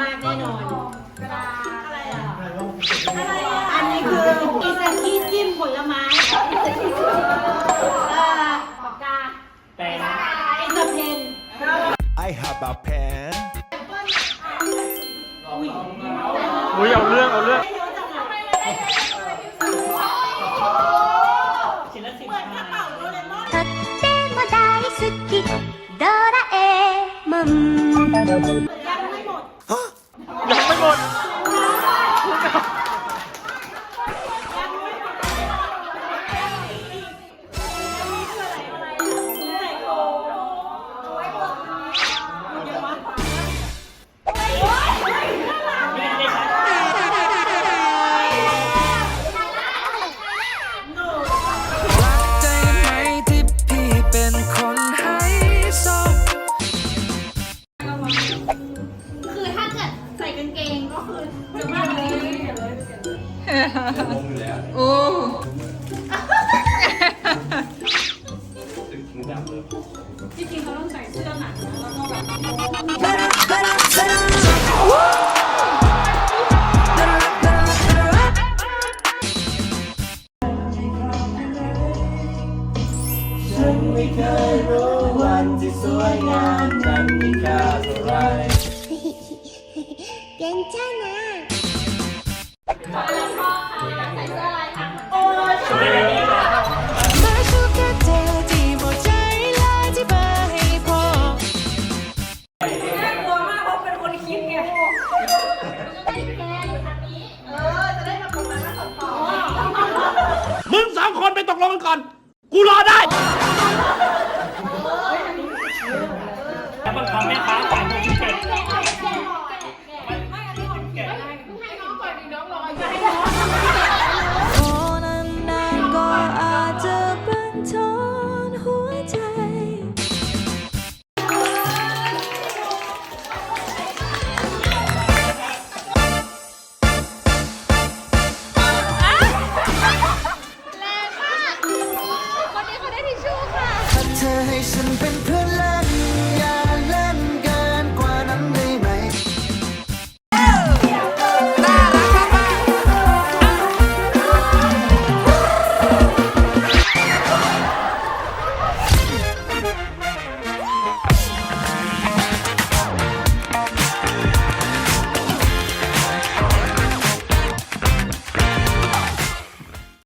มากแน่นอน กระดาษอะไรอ่ะ อะไรอ่ะอันนี้คืออิซากิจิ้มผลไม้เอ่อปากกา เป็น เอซาเพน I have a pen. อุ้ย อุ้ยเอาเรื่องเอาเรื่อง ไม่รู้จักอ่ะ ชิ้นละสิบ เหมือนกระเป๋าโดเรมอน とっても大好きドラえもん จริงๆเขาต้องใส่เสื้อหนังนะแล้วก็แบบ ฉันไม่เคยรู้วันที่สวยงามนั้นมีค่าเท่าไร 괜찮아 ตกลงกันก่อน กูรอได้